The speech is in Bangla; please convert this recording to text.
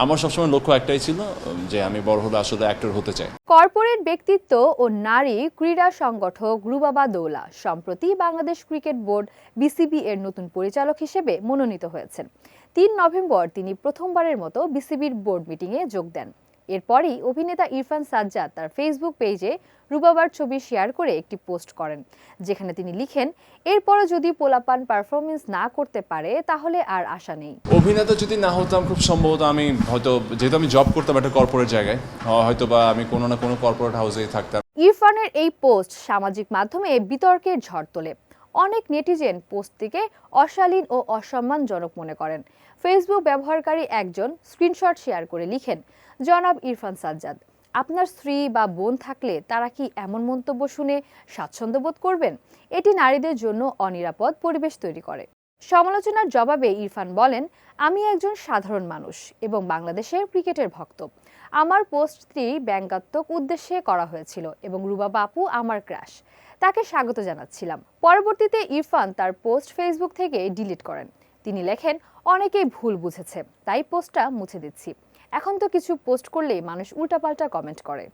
আমার সবসময় লক্ষ্য একটাই ছিল যে আমি বড় হলে আসলে অ্যাক্টর হতে চাই। কর্পোরেট ব্যক্তিত্ব ও নারী ক্রীড়া সংগঠক রুবাবা দৌলা সম্প্রতি বাংলাদেশ ক্রিকেট বোর্ড বিসিবি এর নতুন পরিচালক হিসেবে মনোনীত হয়েছেন। তিন নভেম্বর তিনি প্রথমবারের মতো বিসিবির বোর্ড মিটিংয়ে যোগ দেন। এরপরই অভিনেতা ইরফান সাজ্জাদ তার ফেসবুক পেজে রুবাবার ছবি শেয়ার করে একটি পোস্ট করেন যেখানে তিনি লিখেন এরপরও যদি পোলাপান পারফরমেন্স না করতে পারে তাহলে আর আশা নেই। অভিনেতা যদি না হতাম খুব সম্ভবত আমি হয়তো যেহেতু আমি জব করতাম একটা কর্পোরেট জায়গায় হয়তো বা আমি কোনো না কোনো কর্পোরেট হাউসেই থাকতাম। ইরফানের এই পোস্ট সামাজিক মাধ্যমে বিতর্কের ঝড় তোলে। অনেক নেটিজেন পোস্টটিকে অশালীন ও অসম্মানজনক মনে করেন। ফেসবুক ব্যবহারকারী একজন স্ক্রিনশট শেয়ার করে লিখেন, জনাব ইরফান সাজ্জাদ, আপনার স্ত্রী বা বোন থাকলে তারা কি এমন মন্তব্য শুনে স্বাচ্ছন্দ্য বোধ করবেন? এটি নারীদের জন্য অনিরাপদ পরিবেশ তৈরি করে। সমালোচনার জবাবে ইরফান বলেন, আমি একজন সাধারণ মানুষ এবং বাংলাদেশের ক্রিকেটের ভক্ত। আমার পোস্টটি ব্যঙ্গাত্মক উদ্দেশ্যে করা হয়েছিল এবং রুবা বাপু আমার ক্রাশ। তাকে স্বাগত জানাচ্ছিলাম। পরবর্তীতে ইরফান তার পোস্ট ফেসবুক থেকে ডিলিট করেন। তিনি লেখেন, অনেকেই ভুল বুঝেছে, তাই পোস্টটা মুছে দিচ্ছি। এখন তো কিছু পোস্ট করলেই মানুষ উল্টাপাল্টা কমেন্ট করে।